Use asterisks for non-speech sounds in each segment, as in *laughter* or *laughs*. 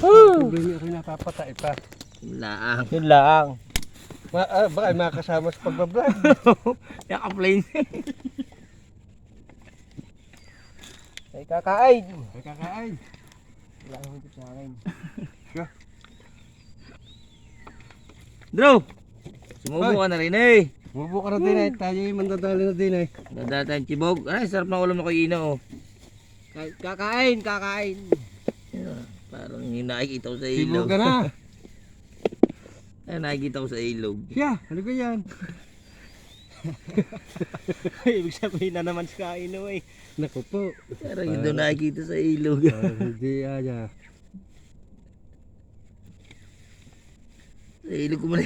Problema ako napapatay pa. Laang. Yun lang. Ma ah, baka ay makasama sa pagbablog. *laughs* Yung ka-plain. Ay kakain. Ay kakain. Wala akong higit sa akin. *laughs* Drew! Sumubo ka na rin eh. Bubo ka na din eh. Tayo yung mandadali na din eh. Dadaan tayong chibog. Ay, sarap ng ulam na Ina oh. Kay- Kakain, kakain. Parang yung nakikita ko sa Sibog ilog. ka na. *laughs* Ay, nakikita ko sa ilog. Siya, ano ko yan? *laughs* Ibig sabihin na naman sa kain no eh. Naku po. Parang yun doon nakikita sa ilog. Parang hindi aya. sa ilog ko man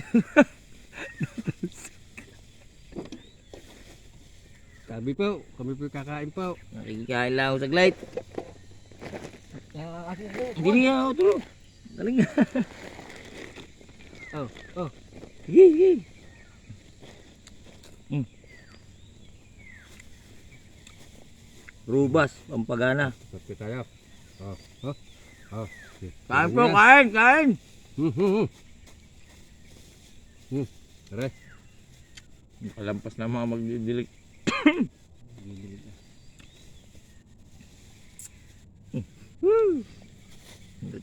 Sabi po, kami po kakain po. Nakikikain lang ako sa glide. Nakakasi po. Hindi nga ako tulog. Galing nga. Oh, oh. Sige, sige. Hmm. Rubas, pampagana. Sabi tayo. Oh, oh. Oh. Kain po, kain, kain. Hmm, hmm, hmm. Hmm. Tara. Kalampas na mga magdidilik. Hanggat sa akin.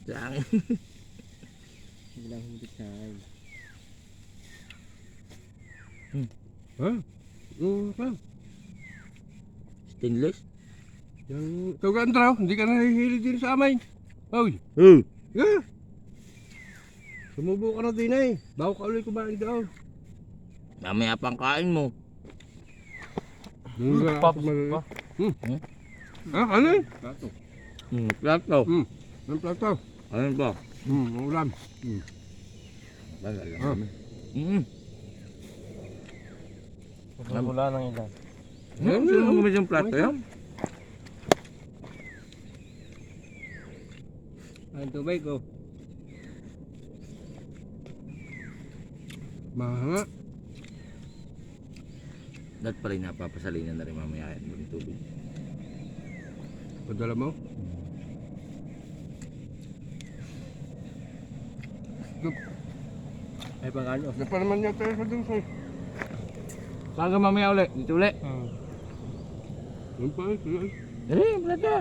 Wala akong higit sa akin. Ha? Hmm, pa. Stainless? Yung tugan traw, hindi ka nahihilig din sa amin. Oy, Oh. yeah. Sumubo ka na din eh. Bago ka ulit kumain daw. Mamaya pang kain mo. Hmm, Pops pa. Hmm. Hmm? Ah, ano eh? Hmm, plato. Hmm. Plato. Ano ba? Hmm, ang ulam. Hmm. Ah. Hmm. Wala nang ilan. Ano sino mo yung plato yan? Ang tubig ko. Mahanga. Dapat pala yung napapasalinan na rin mamaya yan ng tubig. Padala mo? Ay pang ano. Di pa naman yata sa dun sa'yo. Mamaya ulit? Dito ulit. Hmm. Yung pa eh. sige. Dali, plato.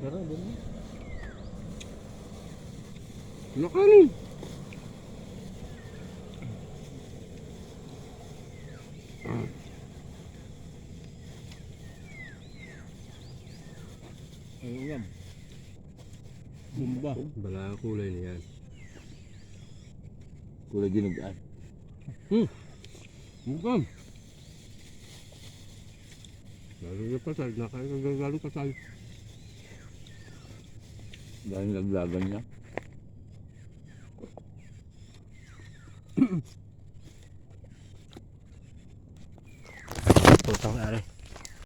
Pero din. Ano kanin? Ayun yan. Bumba. Bala kulay niyan. Kulay ginugaan. Hmm. Bukan. Lalo na pa tayo. Nakakagagalo pa tayo. Dahil naglaban niya. Putang are.